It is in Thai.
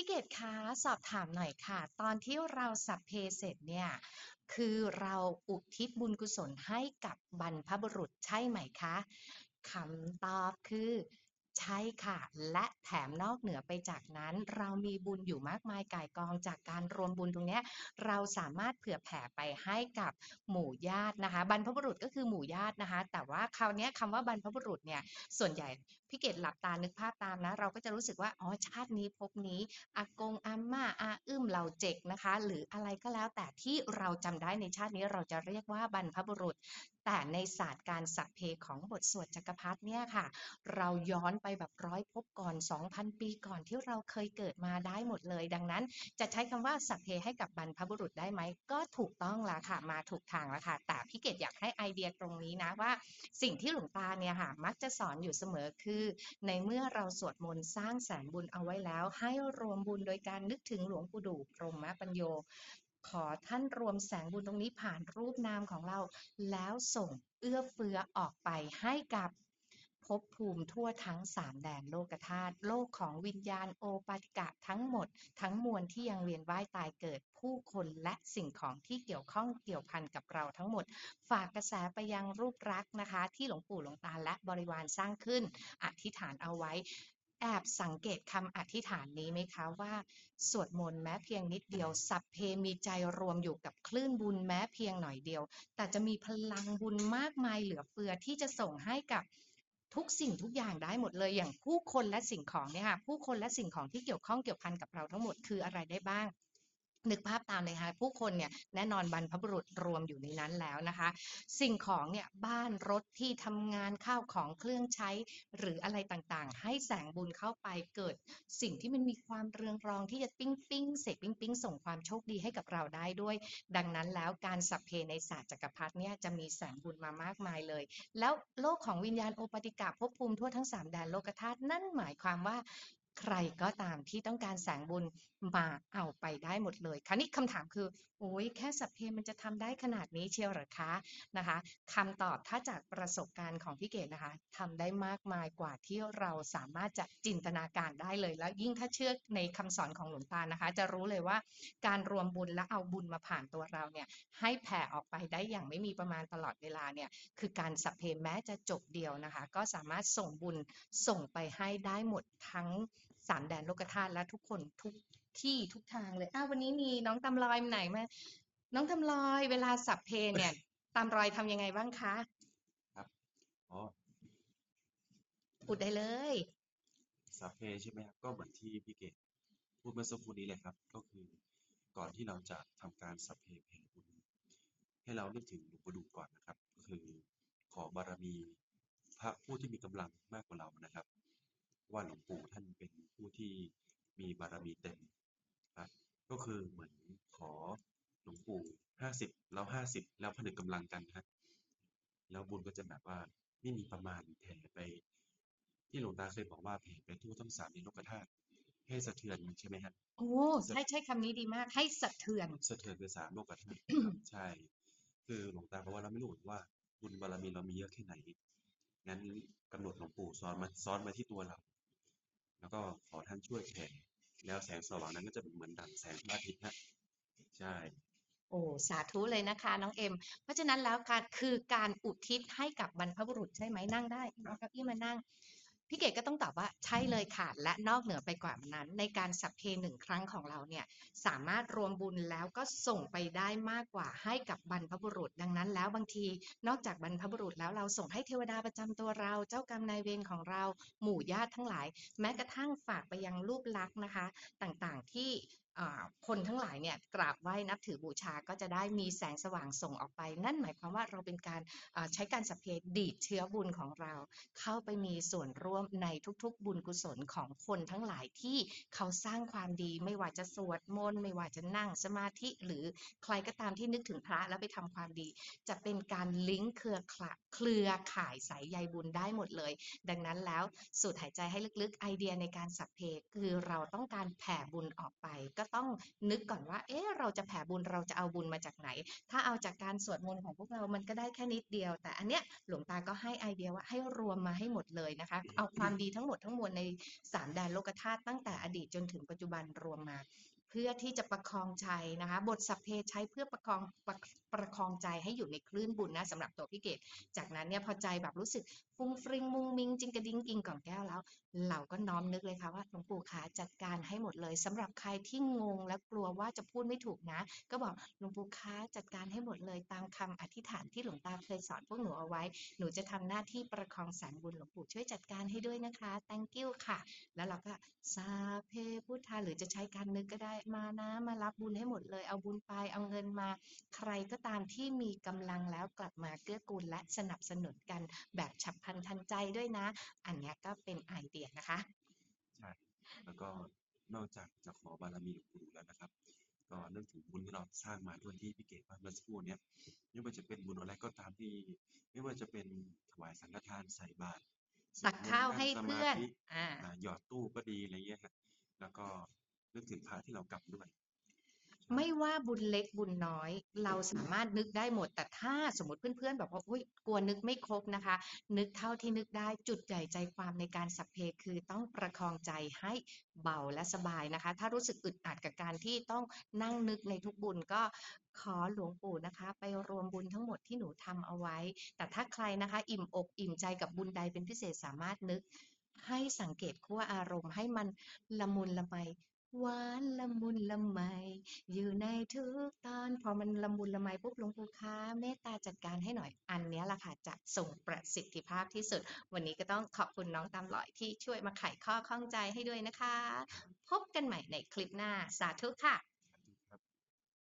พี่เกดคะสอบถามหน่อยค่ะ ตอนที่เราสัพเพเสร็จเนี่ยคือเราอุทิศบุญกุศลให้กับบรรพบุรุษใช่ไหมคะคำตอบคือ ใช่ค่ะ และแถมนอกเหนือไปจากนั้น เรามีบุญอยู่มากมายก่ายกองจากการรวมบุญตรงนี้เราสามารถเผื่อแผ่ไปให้กับหมู่ญาตินะคะ บรรพบุรุษก็คือหมู่ญาตินะคะ แต่ว่าคราวนี้คำว่าบรรพบุรุษเนี่ยส่วนใหญ่พี่เกดหลับตานึกภาพตามนะ เราก็จะรู้สึกว่าอ๋อชาตินี้ภพนี้อากงอาม่าอาอึ้มเหล่าเจกนะคะ หรืออะไรก็แล้วแต่ที่เราจำได้ในชาตินี้เราจะเรียกว่าบรรพบุรุษ แต่ในศาสตร์การสัพเพของบทสวดจักรพรรดิเนี่ยค่ะ เราย้อนไปแบบร้อยภพก่อน 2,000 ปีก่อนที่เราเคยเกิดมาได้หมดเลย ดังนั้นจะใช้คำว่าสัพเพให้กับบรรพบุรุษได้ไหม ก็ถูกต้องล้วค่ะ มาถูกทางล้วค่ะ แต่พี่เกดอยากให้ไอเดียตรงนี้นะว่า สิ่งที่หลวงตาเนี่ยค่ะมักจะสอนอยู่เสมอคือ ในเมื่อเราสวดมนต์สร้างแสนบุญเอาไว้แล้ว ให้รวมบุญโดยการนึกถึงหลวงปู่ดูพรหมปัญโย ขอท่านรวมแสงบุญตรงนี้ผ่านรูปนามของเรา แล้วส่งเอื้อเฟื้อออกไปให้กับภพภูมิทั่วทั้งสามแดนโลกธาตุโลกของวิญญาณโอปาติกะทั้งหมด ทั้งมวลที่ยังเวียนว่ายตายเกิดผู้คนและสิ่งของที่เกี่ยวข้องเกี่ยวพันกับเราทั้งหมด ฝากกระแสไปยังรูปรักษ์นะคะ ที่หลวงปู่หลวงตาและบริวารสร้างขึ้น อธิษฐานเอาไว้ แอบสังเกตคำอธิษฐานนี้ไหมคะว่า สวดมนต์แม้เพียงนิดเดียว สัพเพมีใจรวมอยู่กับคลื่นบุญแม้เพียงหน่อยเดียว แต่จะมีพลังบุญมากมายเหลือเฟือที่จะส่งให้กับทุกสิ่งทุกอย่างได้หมดเลยอย่างผู้คนและสิ่งของเนี่ยค่ะผู้คนและสิ่งของที่เกี่ยวข้องเกี่ยวพันกับเราทั้งหมดคืออะไรได้บ้าง นึกภาพตามเลยค่ะผู้คนเนี่ยแน่นอนบรรพบุรุษรวมอยู่ในนั้นแล้วนะคะ สิ่งของเนี่ยบ้านรถที่ทำงานข้าวของเครื่องใช้ หรืออะไรต่างๆ ให้แสงบุญเข้าไปเกิด สิ่งที่มันมีความเรืองรองที่จะปิ้งปิ้งเสกปิ้งปิ้งส่งความโชคดีให้กับเราได้ด้วย ดังนั้นแล้วการสัพเพในศาสตร์จักรพรรดิเนี่ยจะมีแสงบุญมามากมายเลย แล้วโลกของวิญญาณโอปติกะภพภูมิทั่วทั้งสามแดนโลกธาตุนั่นหมายความว่า ใครก็ตามที่ต้องการแสงบุญมาเอาไปได้หมดเลยคราวนี้คำถามคือโอ้ยแค่สัพเพมันจะทำได้ขนาดนี้เชียวหรอคะนะคะคำตอบถ้าจากประสบการณ์ของพี่เกดนะคะทำได้มากมายกว่าที่เราสามารถจะจินตนาการได้เลย แล้วยิ่งถ้าเชื่อในคำสอนของหลวงตานะคะ จะรู้เลยว่าการรวมบุญและเอาบุญมาผ่านตัวเราเนี่ยให้แผ่ออกไปได้อย่างไม่มีประมาณตลอดเวลาเนี่ยคือการสัพเพแม้จะจบเดียวนะคะ ก็สามารถส่งบุญส่งไปให้ได้หมดทั้ง สามแดนโลกธาตุและทุกคนทุกที่ทุกทางเลยอ้าววันนี้มีน้องตำลอยมาไหนมาน้องตำลอยเวลาสัพเพเนี่ยตามรอยทำยังไงบ้างคะอ๋อพูดได้เลยสัพเพใช่ไหมครับก็เหมือนที่พี่เกดพูดเมื่อสักครู่นี้เลยครับ ก็คือก่อนที่เราจะทำการสัพเพแผ่บุญให้เรานึกถึงหลวงปู่ดูก่อนนะครับก็คือขอบารมีพระผู้ที่มีกำลังมากกว่าเรานะครับว่าหลวงปู่ท่านเป็นผู้ที่มี บารมีเต็มครับก็คือเหมือนขอหลวงปู่ห้าสิบแล้วห้าสิบแล้วผนึกกำลังกันครับแล้วบุญก็จะแบบว่าไม่มีประมาณแผ่ไป ที่หลวงตาเคยบอกว่าแผ่ไปทั่วทั้งสามในโลกธาตุให้สะเทือนใช่ไหมครับโอ้ใช่ใช่คำนี้ดีมาก ให้สะเทือน สะเทือนไปสามโลกธาตุครับใช่ คือหลวงตาบอกว่าเราไม่รู้ว่าบุญบารมีเรามีเยอะแค่ไหนงั้นกำหนดหลวงปู่ซ้อนมาซ้อนมาที่ตัวเรา แล้วก็ขอท่านช่วยแผ่ แล้วแสงสว่างนั้นก็จะเหมือนดั่งแสงพระอาทิตย์นะใช่ โอ้สาธุเลยนะคะ น้องเอ็ม เพราะฉะนั้นแล้วการคือการอุทิศให้กับบรรพบุรุษใช่ไหมนั่งได้เอาเก้าอี้มานั่ง พี่เกดก็ต้องตอบว่าใช่เลยค่ะ และนอกเหนือไปกว่านั้น ในการสัพเพหนึ่งครั้งของเราเนี่ยสามารถรวมบุญแล้วก็ส่งไปได้มากกว่าให้กับบรรพบุรุษ ดังนั้นแล้วบางทีนอกจากบรรพบุรุษแล้วเราส่งให้เทวดาประจำตัวเรา เจ้ากรรมนายเวรของเราหมู่ญาติทั้งหลาย แม้กระทั่งฝากไปยังรูปลักษณ์นะคะ ต่างๆที่ คนทั้งหลายเนี่ยกราบไหว้นับถือบูชาก็จะได้มีแสงสว่างส่งออกไป นั่นหมายความว่าเราเป็นการใช้การสัพเพดีดเชื้อบุญของเรา เข้าไปมีส่วนร่วมในทุกๆ บุญกุศลของคนทั้งหลายที่เขาสร้างความดีไม่ว่าจะสวดมนต์ไม่ว่าจะนั่งสมาธิหรือใครก็ตามที่นึกถึงพระแล้วไปทำความดี จะเป็นการลิงก์เครือขละเครือข่ายสายใยบุญได้หมดเลย ดังนั้นแล้วสูดหายใจให้ลึกๆไอเดียในการสัพเพคือเราต้องการแผ่บุญออกไปก็ต้องนึกก่อนว่า เอ๊ะ เราจะแผ่บุญเราจะเอาบุญมาจากไหน ถ้าเอาจากการสวดมนต์ของพวกเรา มันก็ได้แค่นิดเดียว แต่อันเนี้ยหลวงตาก็ให้ไอเดียว่าให้รวมมาให้หมดเลยนะคะ เอาความดีทั้งหมดทั้งมวลใน3แดนโลกธาตุตั้งแต่อดีตจนถึงปัจจุบันรวมมา เพื่อที่จะประคองใจนะคะ บทสัพเพใช้เพื่อประคองประประคองใจให้อยู่ในคลื่นบุญนะสำหรับตัวพี่เกดจากนั้นเนี่ยพอใจแบบรู้สึกฟุ้งฟริ้งมุงมิงจิงกระดิ้งกิงก่องแก้วแล้ว เราก็น้อมนึกเลยค่ะว่าหลวงปู่ขาจัดการให้หมดเลยสำหรับใครที่งงและกลัวว่าจะพูดไม่ถูกนะ ก็บอกหลวงปู่คะจัดการให้หมดเลย ตามคำอธิษฐานที่หลวงตาเคยสอนพวกหนูเอาไว้ หนูจะทำหน้าที่ประคองสารบุญหลวงปู่ช่วยจัดการให้ด้วยนะคะ thank you ค่ะ แล้วเราก็สาเพพุทธาหรือจะใช้การนึกก็ได้มานะมารับบุญให้หมดเลย เอาบุญไปเอาเงินมา ใครก็ตามที่มีกำลังแล้วกลับมาเกื้อกูลและสนับสนุนกันแบบฉับพลันทันใจด้วยนะ อันเนี้ยก็เป็นไอเดียนะคะใช่แล้วก็นอกจากจะขอบารมีหลวงปู่แล้วนะครับก็นึกถึงบุญที่เราสร้างมาด้วยที่พี่เกศว่าเมื่อสักครู่เนี้ยไม่ว่าจะเป็นบุญอะไรก็ตามที่ ไม่ว่าจะเป็นถวายสังฆทานใส่บาตรสวตัดกมนต์ข้าวนั่งให้สเพื่มาอนธิอ่าอ่าหยอดตู้ก็ดีอะไรเงี้ยครับแล้วก็ นึกถึงพระที่เรากลับด้วย ไม่ว่าบุญเล็กบุญน้อย เราสามารถนึกได้หมด แต่ถ้าสมมติเพื่อนๆแบบว่าอุ๊ยกลัวนึกไม่ครบนะคะ นึกเท่าที่นึกได้จุดใหญ่ใจความในการสัพเพคือต้องประคองใจให้เบาและสบายนะคะ ถ้ารู้สึกอึดอัดกับการที่ต้องนั่งนึกในทุกบุญก็ขอหลวงปู่นะคะ ไปรวมบุญทั้งหมดที่หนูทำเอาไว้ แต่ถ้าใครนะคะ อิ่มอกอิ่มใจกับบุญใดเป็นพิเศษสามารถนึกให้สังเกตขั้วอารมณ์ให้มันละมุนละไม หวานละมุนละไม อยู่ในทุกตอน พอมันละมุนละไมปุ๊บหลวงปู่คะเมตตาจัดการให้หน่อยอันนี้ยแหละค่ะจะส่งประสิทธิภาพที่สุด วันนี้ก็ต้องขอบคุณน้องตามหลอยที่ช่วยมาไขข้อข้องใจให้ด้วยนะคะ พบกันใหม่ในคลิปหน้าสาธุค่ะ